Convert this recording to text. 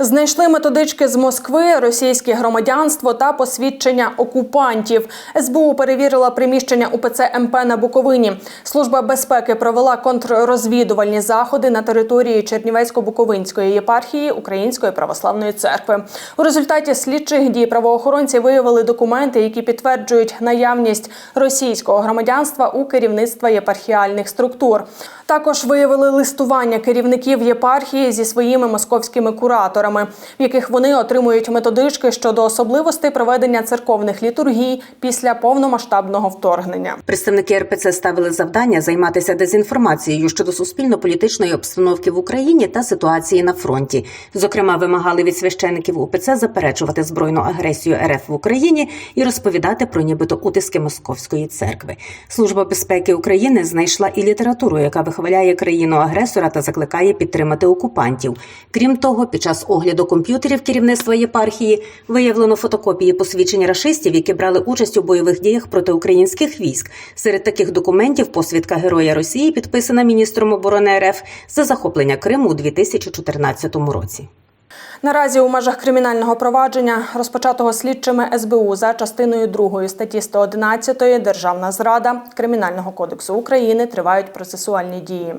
Знайшли методички з Москви, російське громадянство та посвідчення окупантів. СБУ перевірила приміщення УПЦ МП на Буковині. Служба безпеки провела контррозвідувальні заходи на території Чернівецько-Буковинської єпархії Української православної церкви. У результаті слідчих дій правоохоронці виявили документи, які підтверджують наявність російського громадянства у керівництва єпархіальних структур. Також виявили листування керівників єпархії зі своїми московськими кураторами, в яких вони отримують методички щодо особливостей проведення церковних літургій після повномасштабного вторгнення. Представники РПЦ ставили завдання займатися дезінформацією щодо суспільно-політичної обстановки в Україні та ситуації на фронті. Зокрема, вимагали від священиків УПЦ заперечувати збройну агресію РФ в Україні і розповідати про нібито утиски московської церкви. Служба безпеки України знайшла і літературу, яка вихваляє країну агресора та закликає підтримати окупантів. Крім того, під час огляду комп'ютерів керівництва єпархії виявлено фотокопії посвідчень рашистів, які брали участь у бойових діях проти українських військ. Серед таких документів посвідка Героя Росії підписана міністром оборони РФ за захоплення Криму у 2014 році. Наразі у межах кримінального провадження, розпочатого слідчими СБУ за частиною 2 статті 111 Державна зрада Кримінального кодексу України тривають процесуальні дії.